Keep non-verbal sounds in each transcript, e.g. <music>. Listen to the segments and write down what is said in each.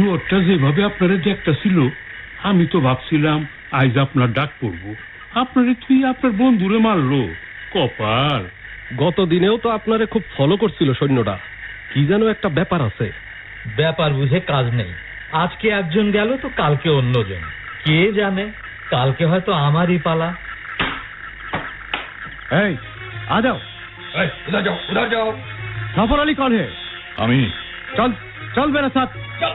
শুয়োরটা যেভাবে আপনারা দেখটা ছিল আমি তো ভাবছিলাম আজ আপনার ডাক পড়ব আপনারে তুই আপনার বন্ধুরে মারলো কপাল গত দিনেও তো আপনারে খুব ফলো করছিল সৈন্যটা কি যেন একটা ব্যাপার আছে ব্যাপার বুঝে কাজ নেই আজকে একজন গেল তো কালকে অন্যজন কে জানে কালকে হয়তো আমারই পালা এই आ जाओ উধার যাও উধার যাও सफर अली कौन है আমি चल चल मेरे साथ चल এই লড়কি চল চল না চল।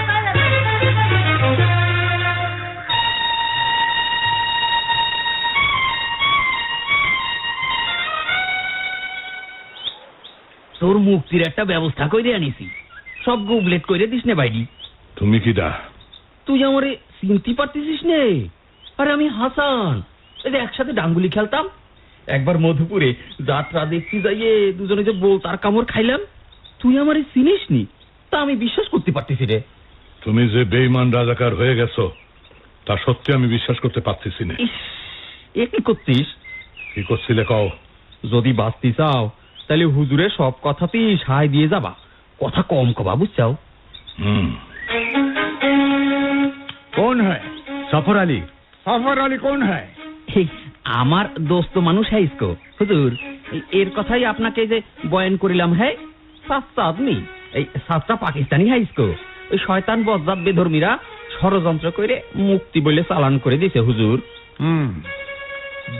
তোর মুক্তির একটা ব্যবস্থা করে আনিছি। সব গুবলেট করে দিস নে বাইডি তুমি কি দা তুই আমারে চিনতে পারতেছিস নে? আরে আমি হাসান। এই যে একসাথে ডাঙ্গুলি খেলতাম। একবার মধুপুরে যাত্রা দেখতে যাইয়ে দুজনে যে বউ তার কামড় খাইলাম। তুই আমারে চিনিস নি? তা আমি বিশ্বাস করতে পারতেছি রে। তুমি যে বেইমান রাজাকার হয়ে গেছো তা সত্যি আমি বিশ্বাস করতে পারতেছি না। এ কি করতিস? কি করছিলে কও? যদি বাঁচতে চাও তাহলে হুজুরের সব কথাতেই সায় দিয়ে যাবা কথা কম কবা বুঝছাও হুম कौन है सफर अली सफर अली कौन है এই, আমার দোস্ত মানুষ হাইসকো হুজুর এই- এর কথাই আপনাকে যে বয়ান করিলাম হ্যাঁ সাতটা আদমি এই সাতটা পাকিস্তানি হাইসকো ওই শয়তান বজ্জাত বেধর্মীরা ষড়যন্ত্র করে মুক্তি বলে চালান করে দিছে হুজুর हम्म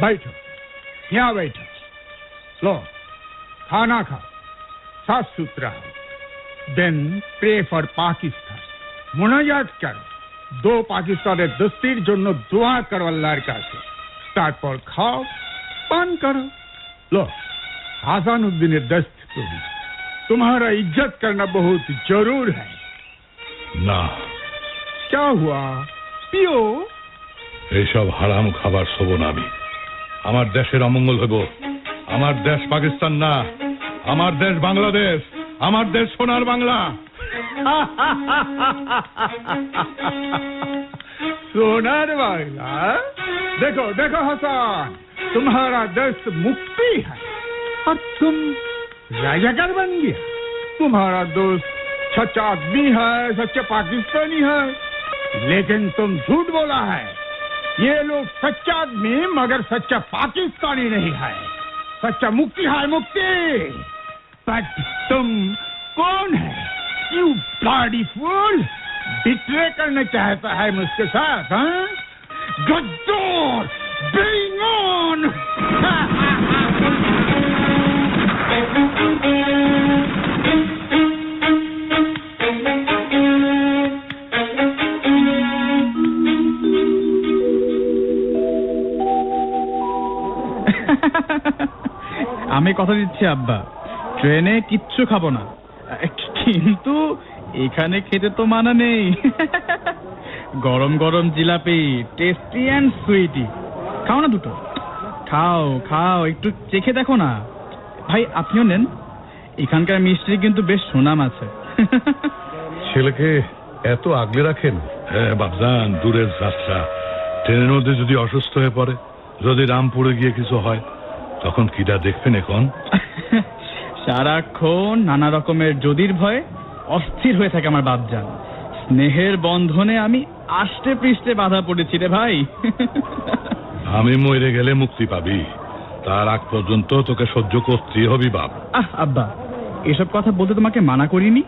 बैठो यहाँ बैठो लो खाना खाओ साफ सुथरा देन प्रे फॉर पाकिस्तान মোনাজাত করো দো পাকিস্তানের দোস্তির জন্য দোয়া করো আল্লাহর কাছে তারপর খাও পান করো लो आसान उद्दीन दस्त तुम तुम्हारा इज्जत करना बहुत जरूर है না क्या हुआ पियो এইসব হারাম খাবার শোভ না আমি আমার দেশের অমঙ্গল হইব আমার দেশ পাকিস্তান না আমার দেশ বাংলাদেশ আমার দেশ সোনার বাংলা सोनार वाला देखो देखो हसन तुम्हारा देश मुक्ति है और तुम राजाकार बन गया तुम्हारा दोस्त सच्चा आदमी है सच्चा पाकिस्तानी है लेकिन तुम झूठ बोला है ये लोग सच्चा आदमी मगर सच्चा पाकिस्तानी नहीं है सच्चा मुक्ति, हाय मुक्ति। बट तुम कौन है? यू ब्लडी फूल बिट्रे करना चाहता है मुझके साथ हाँ? गद्दोर, बेईमान। <laughs> আমি কথা দিচ্ছি, আব্বা। ট্রেনে কিচ্ছু খাব না। কিন্তু এখানে খেতে তো মানা নেই। গরম গরম জিলাপি টেস্টি অ্যান্ড সুইটি খাও না দুটো। খাও খাও, একটু চেখে দেখো না। ভাই, আপনিও নেন। এখানকার মিষ্টি কিন্তু বেশ সুনাম আছে। ছেলেকে এত আগলে রাখেন? হ্যাঁ বাবজান দূরের যাত্রা ট্রেনের মধ্যে যদি অসুস্থ হয়ে পড়ে, যদি রামপুরে গিয়ে কিছু হয় তখন কিটা দেখবেন এখন? <laughs> সারাক্ষণ নানা রকমের যদির ভয়ে অস্থির হয়ে থাকে আমার বাপজান। স্নেহের বন্ধনে আমি আষ্টে পৃষ্ঠে বাধা পড়েছি রে ভাই। <laughs> আমি মরে গেলে মুক্তি পাবি। তার আগ পর্যন্ত তোকে সহ্য করতেই হবি বাপ। আহ আব্বা এসব কথা বলতে তোমাকে মানা করিনি?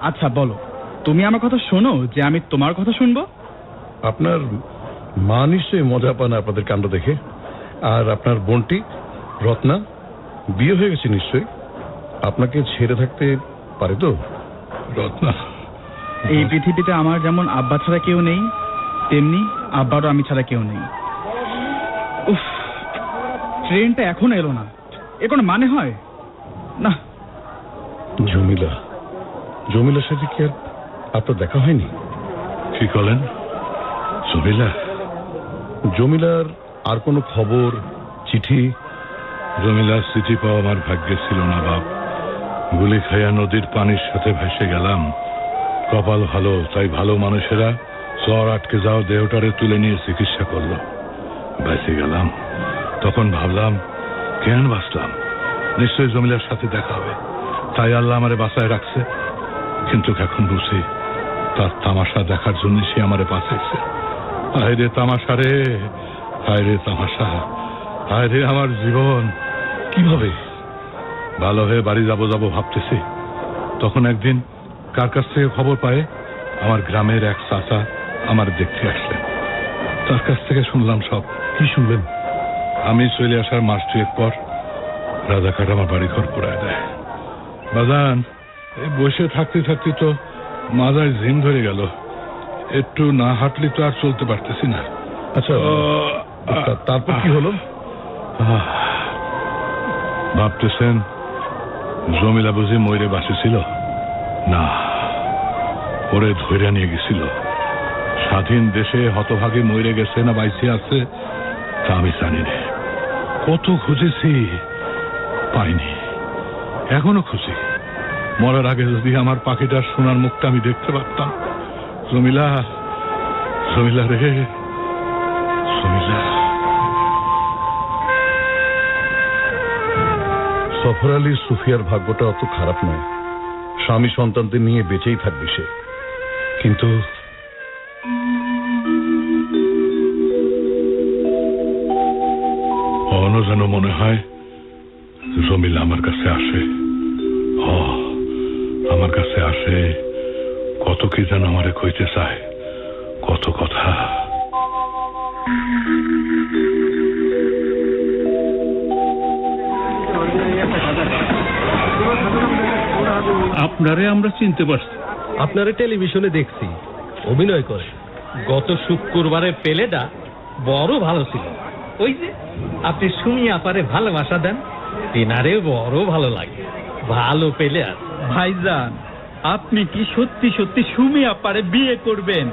আচ্ছা বলো তুমি আমার কথা শোনো যে আমি তোমার কথা শুনব? আপনার মা নিশ্চয়ই মজা পান আপনাদের কাণ্ড দেখে। আর আপনার বোনটি রত্না বিয়ে হয়ে গেছে নিশ্চয়ই? আপনাকে ছেড়ে থাকতে পারে তো? রত্না এই পৃথিবীতে আমার যেমন আব্বা ছাড়া কেউ নেই তেমনি আব্বারও আমি ছাড়া কেউ নেই। উফ ট্রেনটা এখন এলো না। এর কোনো মানে হয়? না। জমিলা জমিলার সাথে কি আর আপনার দেখা হয়নি? কি করলেন? সুবিলা জমিলার আর কোনো খবর চিঠি জমিলার স্মৃতি পাওয়া আমার ভাগ্যে ছিল না, বাপ। গুলি খাইয়া নদীর পানির সাথে ভেসে গেলাম। কপাল ভালো, তাই ভালো মানুষেরা চর আটকে যাও দেহটারে তুলে নিয়ে চিকিৎসা করল। বেঁচে গেলাম। তখন ভাবলাম, কেন বাঁচলাম? নিশ্চয়ই জমিলার সাথে দেখা হবে। তাই আল্লাহ আমারে বাঁচায় রাখছে। কিন্তু এখন বুঝি, তার তামাশা দেখার জন্য সে আমারে বাঁচাইছে। হায় রে তামাশা রে হায় রে তামাশা। হায় রে আমার জীবন। কীভাবে? ভালো হয়ে বাড়ি যাব যাব ভাবতেছি। তখন একদিন কার কাছ থেকে খবর পায়? আমার গ্রামের এক চাচা আমার দেখতে আসলেন। তার কাছ থেকে শুনলাম সব। কি শুনবেন আমি চলে আসার মাস দুয়েক পর রাজাকার আমার বাড়ি ঘর পুরায় দেয়। বাজান এই বসে থাকতে থাকতে তো মাথায় ঝিম ধরে গেল। একটু না হাঁটলে তো আর চলতে পারতেছি না। আচ্ছা তারপর কি হলো? ভাবতেছেন জমিলা বুঝি ময়ূরে বাঁচেছিল। না, ওরে ধৈর্য নিয়ে গেছিল। স্বাধীন দেশে হতভাগে মরে গেছে না বাইসে আছে, তা আমি জানি না। কত খুঁজেছি, পাইনি। এখনও খুঁজি। মরার আগে যদি আমার পাখিটার সোনার মুখটা আমি দেখতে পারতাম। জমিলা জমিলা রে, জমিলা। সফর আলী সুফিয়ার ভাগ্যটা অত খারাপ নয়। স্বামী সন্তানদের নিয়ে বেঁচেই থাকবে সে। কিন্তু যেন মনে হয় জমিলা আমার কাছে আসে। আমার কাছে আসে। কত কি যেন আমারে কইতে চায়। কত কথা। আপনারে আমরা চিনতে পারছি। আপনারা টেলিভিশনে দেখছি অভিনয় করে। গত শুক্রবারের পেলেটা বড় ভালো ছিল। ওই যে আপনি সুমি আপারে ভালোবাসা দেন। তেনারে বড় ভালো লাগে। ভালো পেলে আর। ভাইজান আপনি কি সত্যি সত্যি সুমি আপারে বিয়ে করবেন?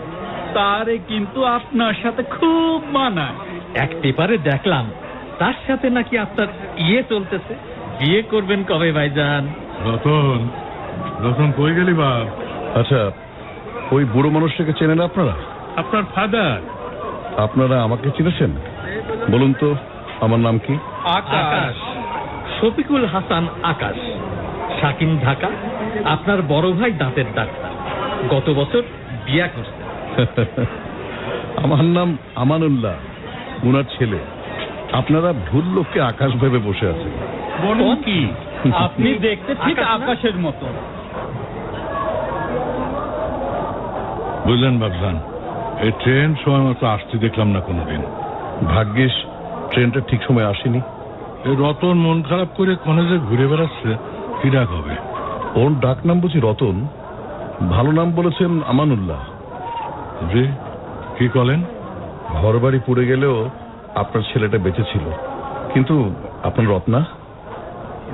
তারে কিন্তু আপনার সাথে খুব মানায়। এক পেপারে দেখলাম তার সাথে নাকি আপনার ইয়ে চলতেছে। বিয়ে করবেন কবে ভাইজান? রতন রতন কই গেলি বাপ আচ্ছা ওই বুড়ো মানুষটাকে চেনেন আপনারা? আপনার ফাদার আপনারা আমাকে চিনেছেন? বলুন তো আমার নাম কি? আকাশ। শফিকুল হাসান আকাশ। শাকিন ঢাকা। আপনার বড় ভাই দাঁতের ডাক্তার। গত বছর বিয়া করছে। <laughs> আমার নাম আমানুল্লাহ উনার ছেলে। আপনারা ভুল লোককে আকাশ ভেবে বসে আছেন। বলুন কি? <laughs> আপনি দেখতে ঠিক আকাশের মতো। বুঝলেন বাবজান, এই ট্রেন সময় মতো আসতে দেখলাম না কোনোদিন। ভাগ্যিস, ট্রেনটা ঠিক সময় আসেনি। রতন মন খারাপ করে কলেজে ঘুরে বেড়াচ্ছে কি হবে ওর ডাক নাম বুঝি রতন? ভালো নাম বলেছেন আমানুল্লাহ। জি, কি কলেন? ঘর বাড়ি পুড়ে গেলেও আপনার ছেলেটা বেঁচে ছিল। কিন্তু আপনার রত্না?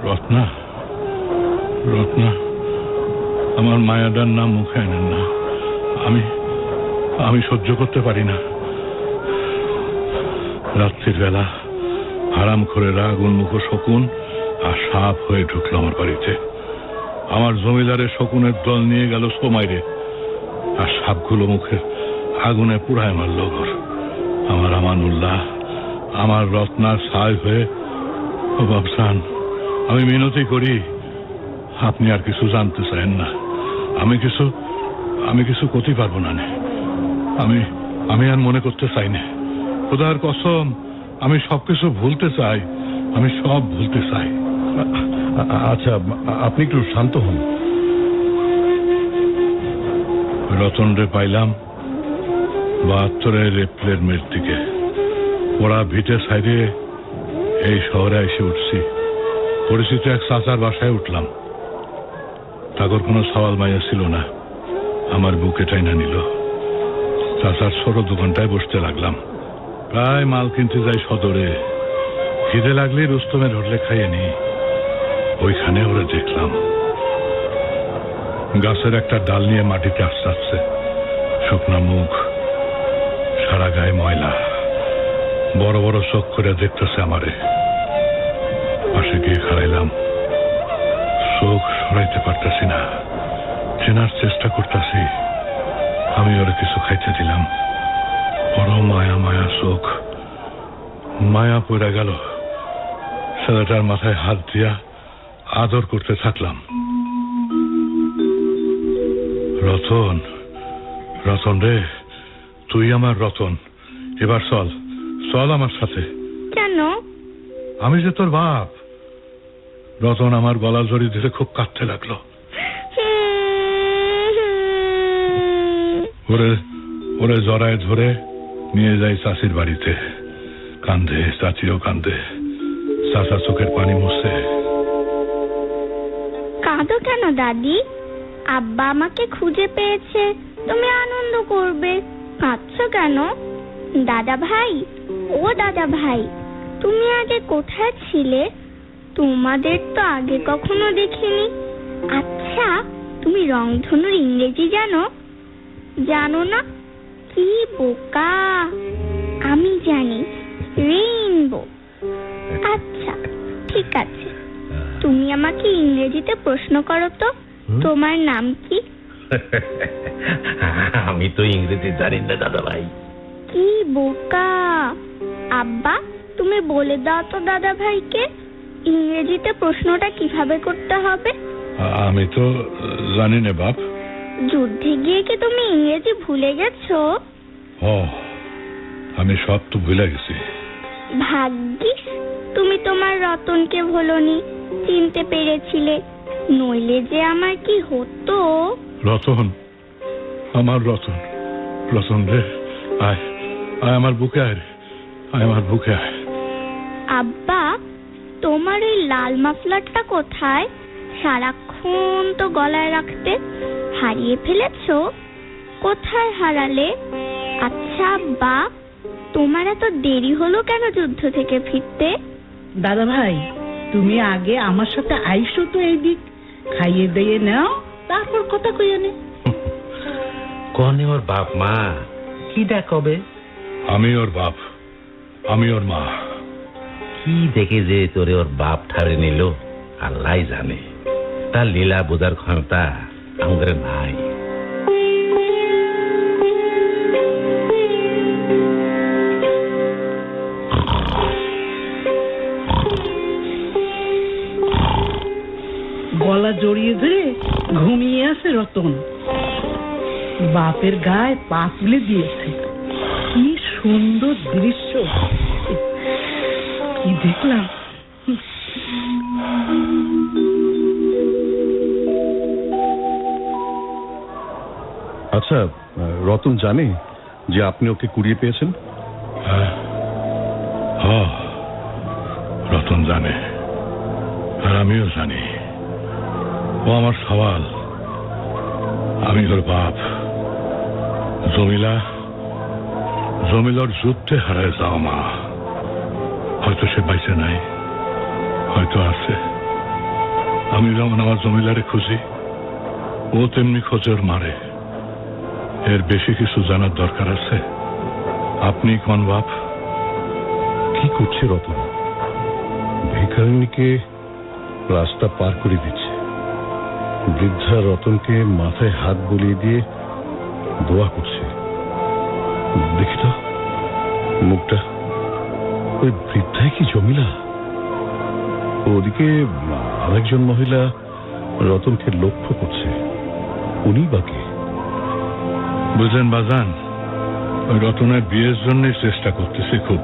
রত্না? রত্না? আমার মায়াদার নাম মুখে আনেন না। আমি আমি সহ্য করতে পারি না। রাত্রির বেলা হারাম করে আগুন মুখ শকুন আর সাপ হয়ে ঢুকলো আমার বাড়িতে। আমার জমিদারের শকুনের দল নিয়ে গেল সোমাইরে আর সাপগুলো মুখে আগুনে পুড়ায় মারল ঘর। আমার আমানুল্লাহ, আমার রত্নার সাই হয়ে, ও বাবসান আমি মিনতি করি। আপনি আর কিছু জানতে চান না। আমি কিছু আমি কিছু করতে পারব না আমি আমি আর মনে করতে চাই না। খোদার কসম, আমি সবকিছু ভুলতে চাই, আমি সব ভুলতে চাই। আচ্ছা আপনি একটু শান্ত হন। রতন রে পাইলাম বাহাত্তরের এপ্রিলের মের দিকে। ওরা ভিটে সাইডে এই শহরে এসে উঠছি। পরিচিত এক চাচার বাসায় উঠলাম। তাগর কোনো সওয়াল মাইয়া ছিল না। আমার বুকে টাইনা নিল। চাচার ছোট দোকানটায় বসতে লাগলাম। প্রায় মাল কিনতে যাই সদরে। খিদে লাগলে রুস্তমের হোটেলে খাইয়ে নি ওইখানে ওরা দেখলাম। গাছের একটা ডাল নিয়ে মাটিতে আসছে শুকনা মুখ, সারা গায়ে ময়লা। বড় বড় চোখ করে দেখতেছে আমারে। পাশে গিয়ে খাড়াইলাম। চোখ সরাইতে পারতাছি না। চেনার চেষ্টা করতেছি। আমি ওরে কিছু খাইতে দিলাম। বড় মায়া মায়া চোখ। মায়া পড়ে গেল। ছেলেটার মাথায় হাত দিয়া আদর করতে থাকলাম। রতন রতন রে তুই আমার রতন। এবার চল চল আমার সাথে। কেন? আমি যে তোর বাপ। রতন আমার গলা জড়ি দিতে খুব কাঁদতে লাগল। ওরে ওরে জড়ায় ধরে নিয়ে যাই চাষির বাড়িতে। কান্দে, চাচিও কান্দে। চাচা চোখের পানি মুছছে কাঁদো কেন দাদি? আব্বা আমাকে খুঁজে পেয়েছে, তুমি আনন্দ করবে। কাঁদছো কেন? দাদা ভাই, ও দাদা ভাই, তুমি আগে কোথায় ছিলে? তোমাদের তো আগে কখনো দেখিনি। আচ্ছা তুমি রংধনুর ইংরেজি জানো? জানো না? কি বোকা? আমি জানি রেইনবো আচ্ছা ঠিক আছে। তুমি আমাকে ইংরেজিতে প্রশ্ন করো তো। তোমার নাম কি? <laughs> আমি তো ইংরেজি জানি না দাদা ভাই কি বোকা? আব্বা তুমি বলে দাও তো দাদা ভাইকে ইংরেজিতে প্রশ্নটা কীভাবে করতে হবে? আমি তো জানি না বাপ। যুদ্ধে গিয়ে কি তুমি ইংরেজি ভুলে গেছো ও আমি সব তো ভুলে গেছি। ভাগ্যিস তুমি তোমার রতনকে ভোলনি চিনতে পেরেছিলে। নইলে যে আমার কি হতো? রতন আমার রতন রতন রে আয় আয় আমার বুকে আয় আয় আমার বুকে আয়। আব্বা তোমার ওই লাল মাফলারটা কোথায়? সারাক্ষণ তো গলায় রাখতে হারিয়ে ফেলেছো? কোথায় হারালে? আচ্ছা আব্বা তোমার এত দেরি হলো কেন যুদ্ধ থেকে ফিরতে? দাদা ভাই তুমি আগে আমার সাথে আইসো তো এই দিক খাইয়ে দিয়ে নাও তারপর কথা কইয়া নে। কনে ওর বাপ মা? কি কবে? আমি ওর বাপ আমি ওর মা। কি দেখে যে তোরে ওর বাপ ঠারে নিল আল্লাহ জানে। তার লীলা বোঝার ক্ষমতা আমাদের নাই গলা জড়িয়ে ধরে ঘুমিয়ে আছে রতন। বাপের গায়ে পা তুলে দিয়েছে। কি সুন্দর দৃশ্য। কি দেখলাম? আচ্ছা রতন জানে যে আপনি ওকে কুড়িয়ে পেয়েছেন? হ্যাঁ। রতন জানে। আর আমিও জানি। ও আমার সওয়াল। আমি ওর বাপ। জমিলা, জমিলার যুদ্ধে হারায় যাও মা। হয়তো সে বাইসে নাই, হয়তো আছে। আমি যেমন আমার জমিলারে খুঁজি ও তেমনি খোঁজের মারে। এর বেশি কিছু জানার দরকার আছে? আপনি কোন বাপ? কি করছে রতন? ভিকারিনীকে রাস্তা পার করে দিচ্ছে। বৃদ্ধা রতনকে মাথায় হাত বুলিয়ে দিয়ে দোয়া করছে। দেখি তো, মুখটা। ওই বৃদ্ধায় কি জমিলা? ওদিকে আরেকজন মহিলা রতনকে লক্ষ্য করছে। উনি বাকি বুঝলেন বাজান ওই রতনের বিয়ের জন্যই চেষ্টা করতেছি খুব।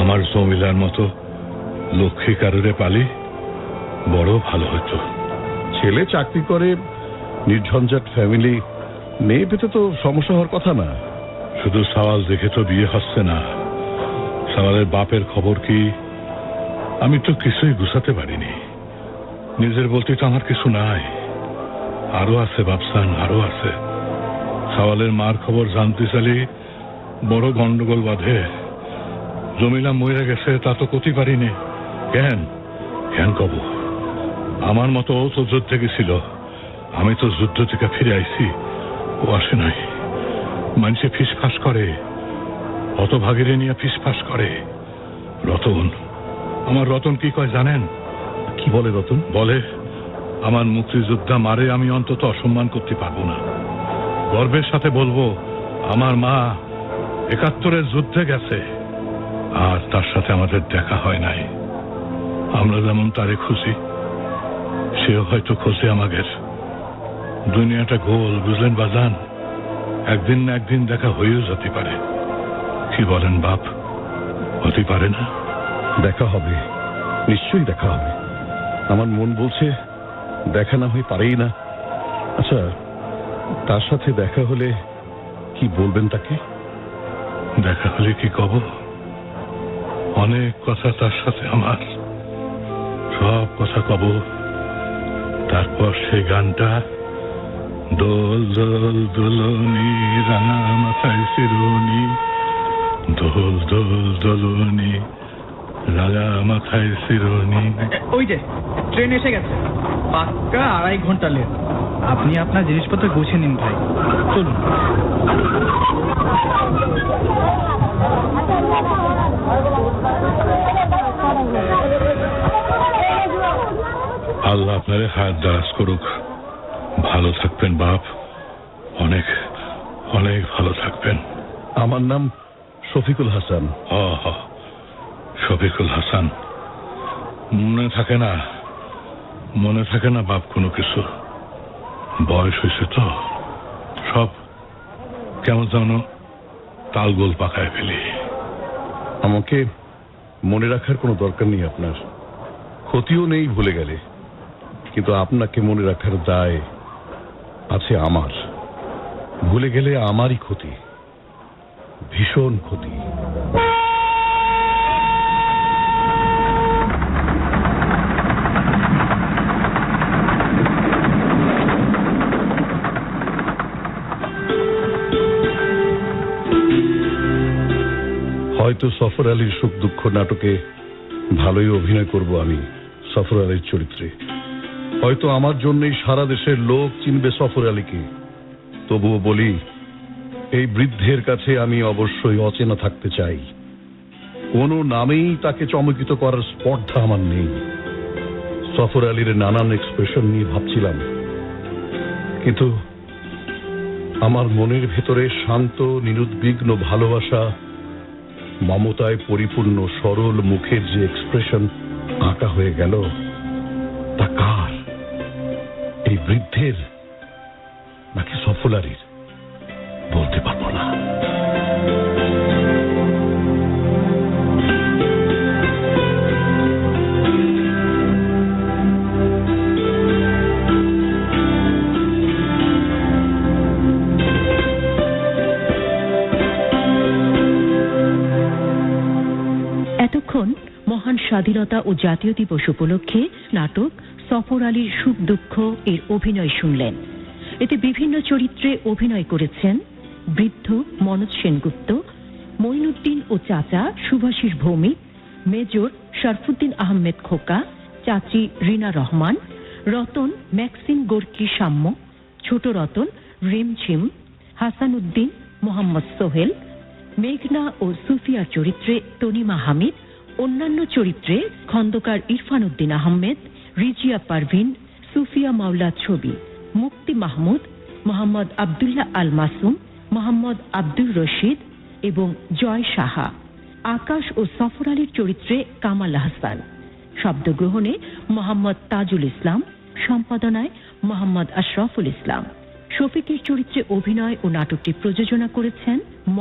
আমার জমিলার মতো লক্ষ্মী কারুরে পালি বড় ভালো হতো ছেলে চাকরি করে নির্ঝঞ্ঝাট ফ্যামিলি মেয়ে পেতে তো সমস্যা হওয়ার কথা না। শুধু সওয়াল দেখে তো বিয়ে হচ্ছে না। সওয়ালের বাপের খবর কি আমি তো কিছুই গুছাতে পারিনি। নিজের বলতে তো আমার কিছু নাই। আরও আছে বাপসান আরও আছে। সওয়ালের মার খবর জানতে চালি বড় গন্ডগোল বাঁধে। জমিলা মরে গেছে তা তো করতে পারিনি। কেন? কেন কব? আমার মতো ও তো যুদ্ধে গেছিল। আমি তো যুদ্ধ থেকে ফিরে আইছি। ও আসে নাই। মানুষে ফিসফাস করে। অত ভাগিরে নিয়ে ফিসফাস করে। রতন আমার রতন কি কয় জানেন? কি বলে রতন? বলে আমার মুক্তিযোদ্ধা মারে আমি অন্তত অসম্মান করতে পারব না। গর্বের সাথে বলব, আমার মা একাত্তরের যুদ্ধে গেছে, আর তার সাথে আমাদের দেখা হয় নাই। আমরা যেমন তারে খুশি সেও হয়তো খুশি আমাদের। দুনিয়াটা গোল, বুঝলেন বাজান? একদিন না একদিন দেখা হয়েও যেতে পারে। কি বলেন বাপ? হতে পারে না? দেখা হবে, নিশ্চয়ই দেখা হবে। আমার মন বলছে, দেখা না হয়ে পারেই না। আচ্ছা তার সাথে দেখা হলে কি বলবেন তাকে? দেখা হলে কি কব? অনেক কথা তার সাথে আমার। সব কথা কব। তারপর সেই গানটা, দোল দোল দোলনি, রাঙা মাথায় শিরোনি। দোল দোল দোলনি, রাঙা মাথায় শিরোনি। ওই যে, ট্রেন এসে গেছে। পাক্কা আড়াই ঘণ্টা লেট। আপনি আপনার জিনিসপত্র গুছিয়ে নিন ভাই। চলুন। আল্লাহ আপনারে হায়াত দারাজ করুক। ভালো থাকবেন বাপ। অনেক অনেক ভালো থাকবেন। আমার নাম শফিকুল হাসান। হ হ। শফিকুল হাসান। মনে থাকে না মনে থাকে না বাপ কোনো কিছু। বয়স হয়েছে তো। সব কেমন যেন তালগোল পাকায় ফেলি। আমাকে মনে রাখার কোনো দরকার নেই আপনার। ক্ষতিও নেই ভুলে গেলে। কিন্তু আপনাকে মনে রাখার দায় আছে আমার। ভুলে গেলে আমারই ক্ষতি। ভীষণ ক্ষতি। হয়তো সফর আলীর সুখ দুঃখ নাটকে ভালোই অভিনয় করব আমি সফর আলীর চরিত্রে। হয়তো আমার জন্যই সারা দেশের লোক চিনবে সফর আলীকে। তবুও বলি, এই বৃদ্ধের কাছে আমি অবশ্যই অচেনা থাকতে চাই। কোনো নামেই তাকে চমকিত করার স্পর্ধা আমার নেই। সফর আলীর নানান এক্সপ্রেশন নিয়ে ভাবছিলাম। কিন্তু আমার মনের ভেতরে শান্ত, নিরুদ্বিগ্ন ভালোবাসা মমতায় পরিপূর্ণ সরল মুখের যে এক্সপ্রেশন আঁকা হয়ে গেল, তা কার? এই বৃদ্ধের নাকি সফলারির? স্বাধীনতা ও জাতীয় দিবস উপলক্ষে নাটক সফর আলীর সুখ দুঃখ এর অভিনয় শুনলেন। এতে বিভিন্ন চরিত্রে অভিনয় করেছেন বৃদ্ধ মনোজ সেনগুপ্ত, মঈনুদ্দিন ও চাচা সুভাষিস ভৌমিক, মেজর শরফুদ্দিন আহমেদ খোকা, চাচি রিনা রহমান, রতন ম্যাক্সিম গোর্কি সাম্য, ছোট রতন রিমঝিম হাসান উদ্দিন মোহাম্মদ সোহেল, মেঘনা ও সুফিয়ার চরিত্রে তনিমা হামিদ অন্যান্য চরিত্রে খন্দকার ইরফান উদ্দিন আহমেদ, রিজিয়া পারভিন, সুফিয়া মাওলা ছবি মুক্তি মাহমুদ, মোহাম্মদ আবদুল্লাহ আল মাসুম, মোহাম্মদ আব্দুর রশিদ এবং জয় সাহা। আকাশ ও সফর আলীর চরিত্রে কামাল হাসান। শব্দগ্রহণে মোহাম্মদ তাজুল ইসলাম, সম্পাদনায় মোহাম্মদ আশরাফুল ইসলাম। শফিকের চরিত্রে অভিনয় ও নাটকটি প্রযোজনা করেছেন ম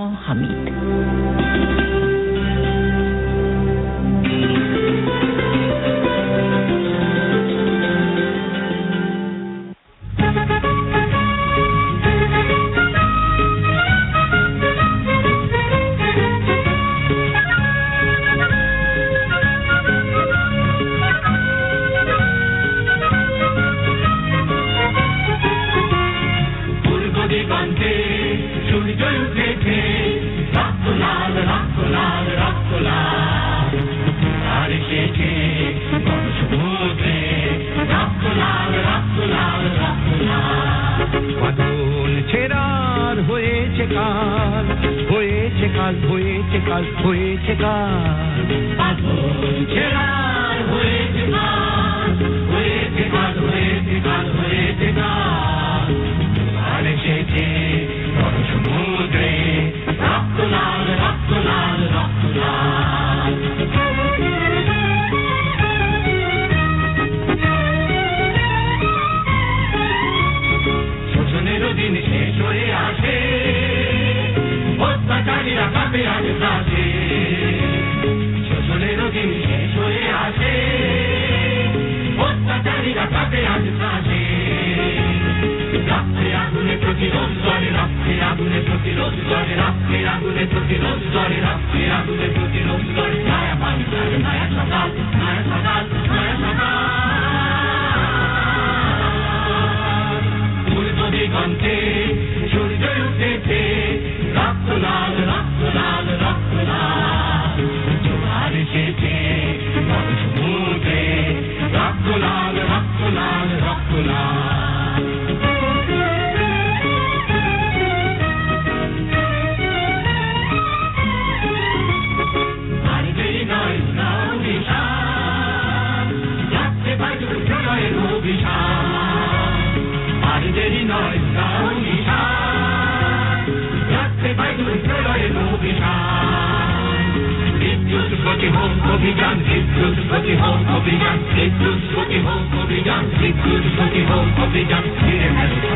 Toti ho, hoppy duck, you can have it.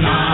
Toti